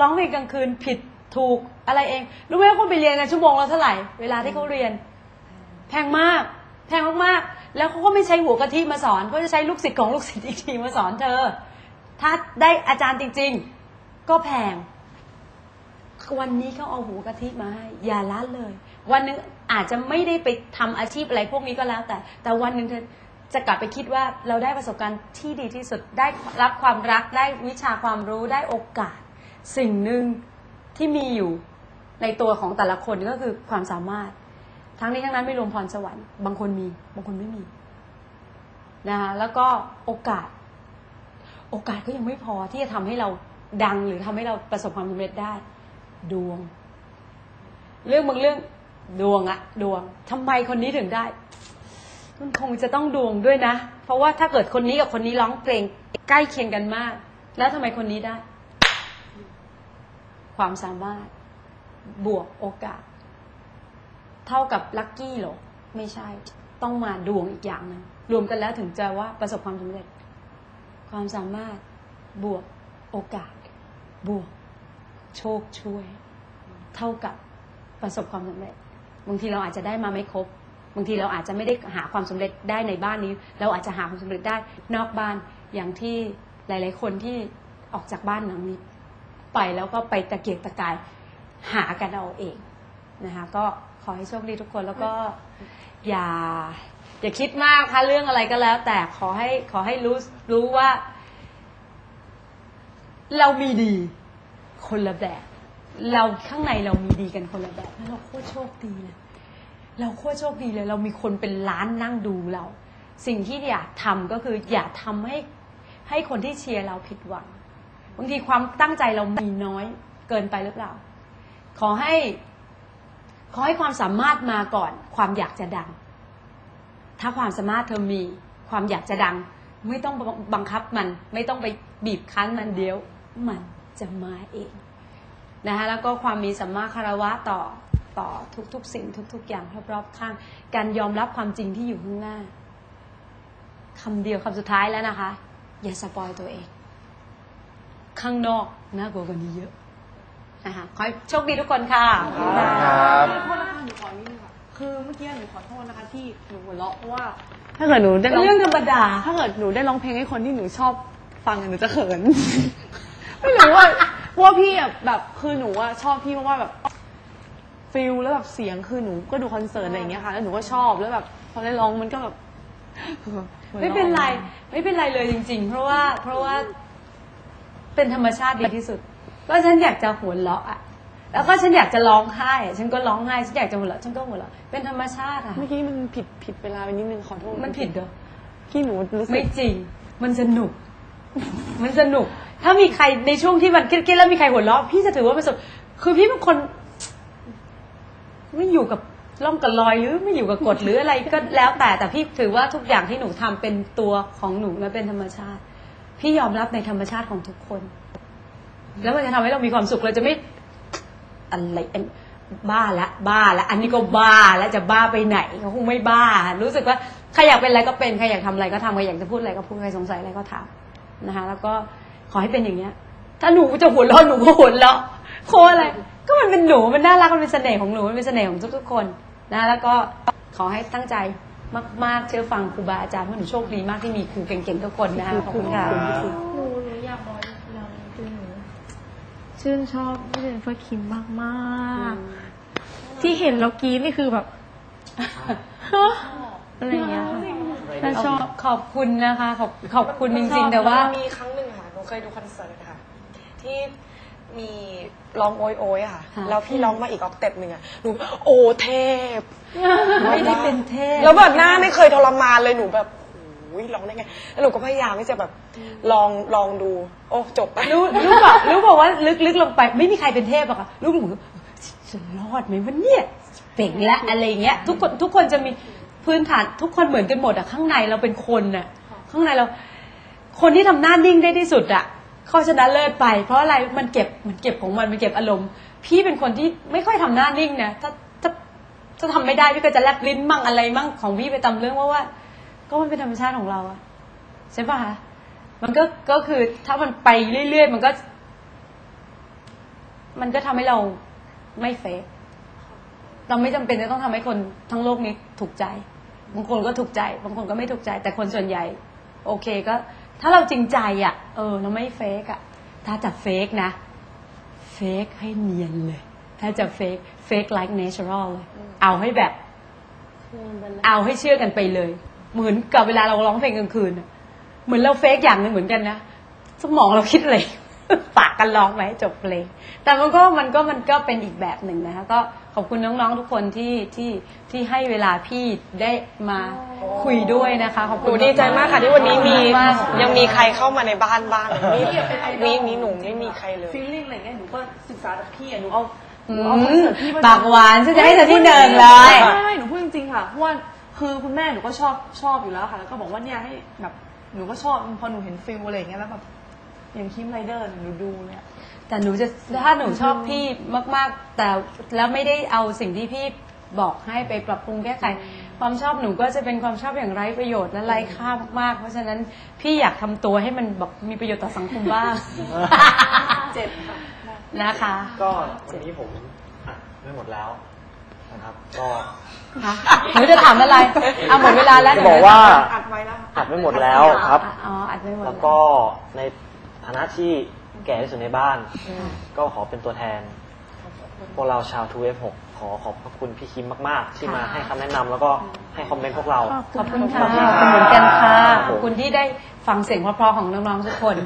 ร้องเพลงกลางคืนผิดถูกอะไรเอง รู้ไหมว่าเขาไปเรียนกันชั่วโมงละเท่าไหร่ เวลาที่เขาเรียน แพงมาก แพงมากๆ แล้วเขาก็ไม่ใช้หัวกะทิมาสอนเขาจะใช้ลูกศิษย์ของลูกศิษย์อีกทีมาสอนเธอ ถ้าได้อาจารย์จริง ๆ ก็แพง วันนี้เขาเอาหัวกะทิมาให้ อย่าละเลย วันหนึ่งอาจจะไม่ได้ไปทำอาชีพอะไรพวกนี้ก็แล้วแต่ แต่วันหนึ่งเธอจะกลับไปคิดว่าเราได้ประสบการณ์ที่ดีที่สุดได้รับความรักได้วิชาความรู้ได้โอกาส สิ่งหนึ่งที่มีอยู่ในตัวของแต่ละคนก็คือความสามารถ ทั้งนี้ทั้งนั้นไม่รวมพรสวรรค์บางคนมี บางคนไม่มีนะคะแล้วก็โอกาส โอกาสก็ยังไม่พอที่จะทำให้เราดังหรือทำให้เราประสบความสำเร็จได้ ดวง เรื่องบางเรื่องดวงอะดวงทำไมคนนี้ถึงได้มันคงจะต้องดวงด้วยนะ เพราะว่าถ้าเกิดคนนี้กับคนนี้ร้องเพลงใกล้เคียงกันมาก แล้วทำไมคนนี้ได้ ความสามารถบวกโอกาส เท่ากับลัคกี้เหรอ ไม่ใช่ ต้องมาดวงอีกอย่างหนึงรวมกันแล้วถึงจะว่าประสบความสำเร็จ ความสามารถบวกโอกาส บวก โชคช่วย เท่ากับประสบความสำเร็จบางทีเราอาจจะได้มาไม่ครบบางทีเราอาจจะไม่ได้หาความสำเร็จได้ในบ้านนี้ เราอาจจะหาความสำเร็จได้นอกบ้านอย่างที่หลาย ๆ คนที่ออกจากบ้านหลังนี้ ไปแล้วก็ไปตะเกียกตะกายหากันเอาเองนะคะก็ขอให้โชคดีทุกคนแล้วก็อย่าอย่าคิดมากค่ะเรื่องอะไรก็แล้ว แต่ขอให้ขอให้รู้รู้ว่า เรามีดีคนละแบบ เราข้างในเรามีดีกันคนละแบบแล้วเราโคตรโชคดีเลยเราโคตรโชคดีเลย เรามีคนเป็นล้านนั่งดูเรา สิ่งที่อยากทำก็คือ อย่าทำให้ให้คนที่เชียร์เราผิดหวัง บางทีความตั้งใจเรามีน้อยเกินไปหรือเปล่า ขอให้ ขอให้ความสามารถมาก่อน ความอยากจะดัง ถ้าความสามารถเธอมีความอยากจะดัง ไม่ต้องบังคับมัน ไม่ต้องไปบีบคั้นมันเดียวมันจะมาเองนะคะแล้วก็ความมีสัมมาคารวะต่อต่อทุกๆ สิ่งทุก ๆ อย่างรอบๆข้าง การยอมรับความจริงที่อยู่ข้างหน้าคำเดียวคำสุดท้ายแล้วนะคะ อย่าสปอยตัวเอง ข้างนอกน่ากลัวกว่านี้เยอะนะคะขอให้โชคดีทุกคนค่ะครับโทษนะคะหนูขอนิดนึงค่ะคือเมื่อกี้หนูขอโทษนะคะที่หนูหัวเราะเพราะว่า ถ้าเกิดหนูได้เป็นร้องเรื่องธรรมดา ถ้าเกิดหนูได้ร้องเพลงให้คนที่หนูชอบฟังอะหนูจะเขิน ไม่รู้ว่าเพราะว่าพี่อะแบบคือหนูอะชอบพี่เพราะว่าแบบฟิลแล้วแบบเสียงคือหนูก็ดูคอนเสิร์ตอะไรอย่างเงี้ยค่ะ แล้วหนูก็ชอบแล้วแบบพอได้ร้องมันก็แบบหัวราะไม่เป็นไร ไม่เป็นไรเลยจริง ๆ เพราะว่าเพราะว่า เป็นธรรมชาติดีที่สุดก็ฉันอยากจะหัวเราะอะ แล้วก็ฉันอยากจะร้องไห้อะฉันก็ร้องไห้ฉันอยากจะหัวเราะฉันก็หัวเราะเป็นธรรมชาติอะเมื่อกี้มันผิดผิดเวลาไปนิดนึงขอโทษมันผิดเหรอพี่หนูรู้สึไม่กจริง มันสนุก มันสนุก ถ้ามีใครในช่วงที่มันเครียดๆแล้วมีใครหัวเราะพี่จะถือว่าเป็นสุดคือพี่เป็นคน ไม่อยู่กับล่องกับรอยหรือไม่อยู่กับกฎหรืออะไรก็แล้วแต่แต่พี่ถือว่าทุกอย่างที่หนูทำเป็นตัวของหนูและเป็นธรรมชาติ พี่ยอมรับในธรรมชาติของทุกคน แล้วมันจะทำให้เรามีความสุขเราจะไม่อะไรบ้าละบ้าละ อันนี้ก็บ้าแล้วจะบ้าไปไหนเขาคงไม่บ้า รู้สึกว่าใครอยากเป็นอะไรก็เป็นใครอยากทำอะไรก็ทำใครอยากจะพูดอะไรก็พูดใครสงสัยอะไรก็ถามนะคะ แล้วก็ขอให้เป็นอย่างเงี้ย ถ้าหนูจะหัวเราะหนูก็หัวเราะโคอะไรก็มันเป็นหนูมันน่ารักมันเป็นเสน่ห์ของหนูมันเป็นเสน่ห์ของทุกๆคนนะแล้วก็ขอให้ตั้งใจ มากๆ เชื่อฟังครูบาอาจารย์เพราะหนูโชคดีมากที่มีครูเก่งๆทุกคนนะคะขอบคุณค่ะหนูหนูอยากบอกอย่างคือหนูชื่นชอบพี่เจนเฟอร์คิมมากมากๆที่เห็นแล้วกรีดนี่คือแบบฮะอะไรอย่างเงี้ยค่ะแต่ชอบขอบคุณนะคะ ขอบขอบคุณจริงๆแต่ว่ามีครั้งหนึ่งค่ะหนูเคยดูคอนเสิร์ตค่ะที่ มีร้องโอยโอยๆอะค่ะ ค่ะ แล้วพี่ร้องมาอีกออกเต็ปหนึ่งอะหนูโอเทพ ไม่ได้เป็นเทพ แล้วแบบหน้าไม่เคยทรมานเลยหนูแบบโอ้ยร้องได้ไง แล้วหนูก็พยายามที่จะแบบลองลองดู โอ้จบไป รู้รู้บอกรู้บอกว่าลึกๆลงไปไม่มีใครเป็นเทพอะค่ะรู้หนูจะรอดไหมวันเนี่ยเป่งละอะไรอย่างเงี้ย ทุกคนทุกคนจะมีพื้นฐานทุกคนเหมือนกันหมดอะข้างในเราเป็นคนอะข้างในเรา คนที่ทำหน้านิ่งได้ที่สุดอะเขาชนะเลิศไปเพราะอะไรมันเก็บมันเก็บของมันมันเก็บอารมณ์ พี่เป็นคนที่ไม่ค่อยทำหน้านิ่งนะถ้าถ้าถ้าทำไม่ได้พี่ก็จะแลบลิ้นมั่งอะไรมั่งของพี่ไปตามเรื่องว่าว่า ก็มันเป็นธรรมชาติของเราอะใช่ปะคะมันก็ก็คือถ้ามันไปเรื่อยๆมันก็ มันก็ทำให้เราไม่เฟกเราไม่จำเป็นจะต้องทำให้คนทั้งโลกนี้ถูกใจ บางคนก็ถูกใจ บางคนก็ไม่ถูกใจ แต่คนส่วนใหญ่ โอเคก็ ถ้าเราจริงใจอะ เออ เราไม่เฟกอะ ถ้าจะเฟกนะ เฟกให้เนียนเลย ถ้าจะเฟกเฟก like natural เลย เอาให้แบบ เอาให้เชื่อกันไปเลย เหมือนกับเวลาเราร้องเพลงกลางคืนอะเหมือนเราเฟกอย่างหนึ่งเหมือนกันนะ สมองเราคิดเลย ปากกันร้องไว้จบเพลง แต่มันก็มันก็มันก็เป็นอีกแบบหนึ่งนะคะ ก็ขอบคุณน้องๆทุกคนที่ที่ที่ให้เวลาพี่ได้มาคุยด้วยนะคะขอบหคุนูณดีใจมากค่ะที่วันนี้มีมากยังมีใครเข้ามาในบ้านบ้างมีมีมีหนูไม่มีใครเลย ฟีลลิ่งอะไรเงี้ยหนูก็ศึกษาจากพี่อะหนูเอาหอืนูเอาคอนมเสิร์ตพี่มปากหวานฉันจะให้เธอที่หนึ่งเลยไม่ไม่หนูพูดจริงๆค่ะเพราะว่าคือคุณแม่หนูก็ชอบชอบอยู่แล้วค่ะ แล้วก็บอกว่าเนี่ยให้แบบหนูก็ชอบพอหนูเห็นฟิลอะไรอย่างเงี้ยแล้วแบบ อย่างคิมไรเดอร์หนูดูเนี่ย แต่หนูจะถ้าหนูชอบพี่มากๆ แต่แล้วไม่ได้เอาสิ่งที่พี่บอกให้ไปปรับปรุงแก้ไขความชอบหนูก็จะเป็นความชอบอย่างไร้ประโยชน์และไร้ค่ามากๆ เพราะฉะนั้นพี่อยากทำตัวให้มันแบบมีประโยชน์ต่อสังคมบ้าง เจ็บค่ะ นะคะก็วันนี้ผมอะไม่หมดแล้วนะครับ ก็ฮะหนูจะถามอะไรเอาหมดเวลาแล้วจะบอกว่าอัดไว้แล้วค่ะอัดไม่หมดแล้วครับ อ๋ออัดไม่หมดแล้วก็ใน ฐานะที่แก่ที่สุดในบ้าน ก็ขอเป็นตัวแทน พวกเราชาว 2F6 ขอขอบพระคุณพี่คิมมาก ๆ ที่มาให้คำแนะนำแล้วก็ให้คอมเมนต์พวกเรา ขอบคุณค่ะขอบคุณเหมือนกันค่ะ ขอบคุณที่ได้ฟังเสียงเพราะๆของน้อง ๆ ทุกคน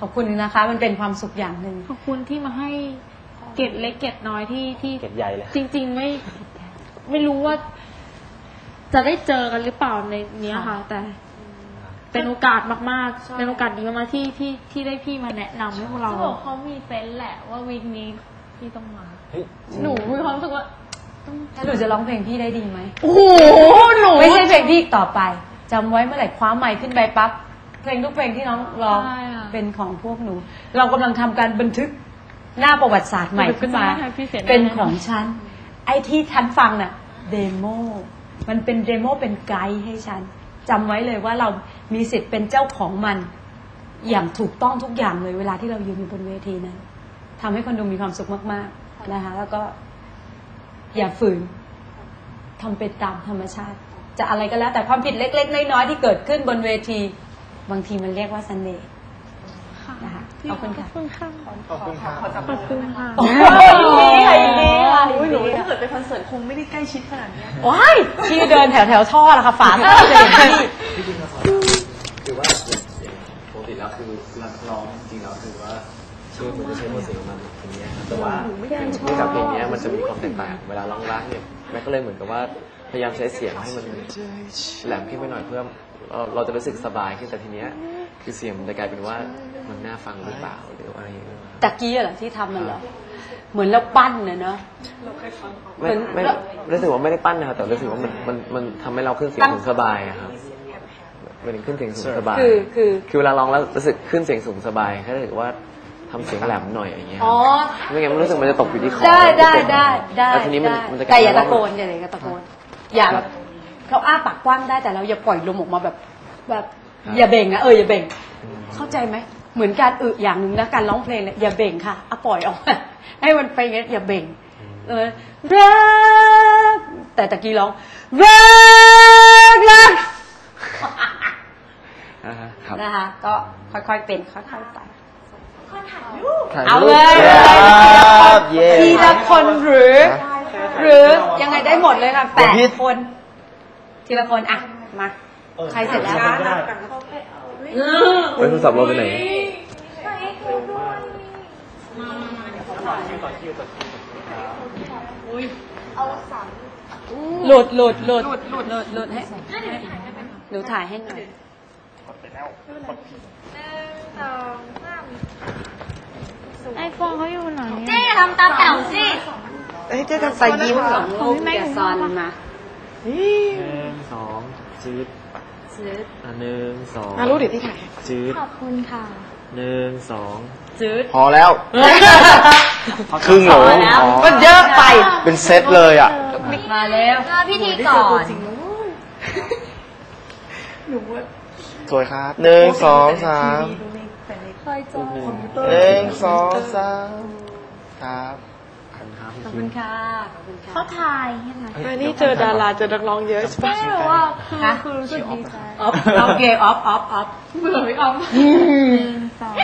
ขอบคุณนะคะ มันเป็นความสุขอย่างหนึ่ง ขอบคุณที่มาให้เกร็ดเล็กเกร็ดน้อยที่ที่เก็บใหญ่เลย จริง ๆ ไม่ไม่รู้ว่า จะได้เจอกันหรือเปล่าในเนี้ยค่ะ แต่ เป็นโอกาสมากๆเป็นโอกาสดีมากๆที่ที่ที่ได้พี่มาแนะนำให้พวกเราเขาบอกเขามีเซนส์แหละว่าวีคนี้พี่ต้องมา เฮ้ยหนูมีความรู้สึกว่าถ้าหนูจะร้องเพลงพี่ได้ดีไหม โอ้โหหนูไม่ใช่เพลงพี่อีกต่อไปจำไว้เมื่อไหร่คว้าไมค์ขึ้นไปปั๊บเพลงทุกเพลงที่น้องร้องใช่ค่ะ เป็นของพวกหนู เรากำลังทำการบันทึกหน้าประวัติศาสตร์ใหม่ขึ้นมา เป็นของฉัน ไอ้ที่ฉันฟังน่ะเดโมมันเป็นเดโมเป็นไกด์ให้ฉัน จำไว้เลยว่าเรามีสิทธิ์เป็นเจ้าของมัน อย่างถูกต้องทุกอย่างเลยเวลาที่เรายืนอยู่บนเวทีนั้นทำให้คนดูมีความสุขมากๆนะคะ แล้วก็อย่าฝืนทำเป็นตามธรรมชาติ จะอะไรก็แล้ว แต่ความผิดเล็ก ๆ น้อยๆที่เกิดขึ้นบนเวที บางทีมันเรียกว่าเสน่ห์ ดย์นะคะขอบคุณค่ะ ขอบคุณค่ะ ขอบคุณครับขอจับขอบคุณค่ะโอ้ยใครดีค่ะอุ้ยหนูถ้าเกิดไปคอนเสิร์ตคงไม่ได้ใกล้ชิดขนาดเนี้ยว้ายพี่เดินแถวแถวๆท่อละค่ะฝาท่อจะเห็นพี่ที่จริงครับคือว่าปกติแล้วคือรักร้องจริงๆแล้วคือว่าชื่อมันจะใช้โมเสียงมันอย่างเงี้ยครับแต่ว่าเนื่องจากเพลงเนี้ยมันจะมีความแตกต่างเวลาร้องรักเนี่ยแม่ก็เลยเหมือนกับว่าพยายามใช้เสียงให้มันแหลมขึ้นไปหน่อยเพื่อเราเราจะรู้สึกสบายขึ้นแต่ทีเนี้ย คือเสียงมันจะกลายเป็นว่ามันน่าฟังหรือเปล่าหรืออะไรอย่างเงี้ย ตะกี้เหรอที่ทำมันเหรอ เหมือนเราปั้นเนอะเนาะไม่ไม่รู้สึกว่าไม่ได้ปั้นนะครับแต่รู้สึกว่ามันมันมันทำให้เราขึ้นเสียงสูงสบายอะครับเป็นขึ้นเสียงสูงสบายคือคือคือเวลาร้องแล้วรู้สึกขึ้นเสียงสูงสบายแค่รู้สึกว่าทำเสียงแหลมหน่อยอย่างเงี้ยอ๋อ ไม่งั้นมันรู้สึกมันจะตกอยู่ที่คอได้ได้ได้ได้แล้วทีนี้มันได้มันจะแต่อย่าลตะโกนอย่าเลยตะโกน อย่าแบบเขาอ้าปากกว้างได้แต่เราอย่าปล่อยลมออกมาแบบ แบบ อย่าเบ่งนะเอออย่าเบ่ง เข้าใจไหมเหมือนการอึอย่างหนึ่งนะการร้องเพลงเนี่ยอย่าเบ่งค่ะอะปล่อยออกมาให้มันไปงั้นอย่าเบ่ง เออรักแต่ตะกี้ร้องรักรักอ่าฮะครับนะคะ ก็ค่อยๆเป็นค่อยๆไปถ่ายเอารูเลปยครับเย้ทีละคนหรือ หรือยังไงได้หมดเลยค่ะแปดคน ทีละคนอะมา ใครเสร็จแล้ว ก็ได้เฮ้ยโทรศัพท์เราไปไหน หลุดหลุดหลุดหลุดหลุดหลุดหลุดให้หนูถ่ายให้หน่อยไอโฟนเขาอยู่ไหนเจ๊อย่าทำตาแป๋วสิเฮ้ยเจ๊จะใส่ยิ้มเหรอรูปอย่าซอนมา หนึ่งสองจืด จืดอะหนึ่งสองมารู้ดิที่ถ่ายจืดขอบคุณค่ะหนึ่งสองจืดพอแล้ว ครึ่งโหลพอแล้วอ๋อมันเยอะไป เป็นเซตเลยอะ มาแล้วเจอพิธีก่อนสวยครับหนึ่งสองสามเคยเจอหนึ่งสองสามครับ ขอบคุณค่ะ ขอบคุณค่ะเขาทายใช่ไหมอันนี้เจอดาราเจอนักร้องเยอะใช่ปะไม่รู้ว่าคือฮะคือรู้สึกดีใจออฟโอเคออฟออฟออฟเบื่อไม่เอาหนึ่งสอง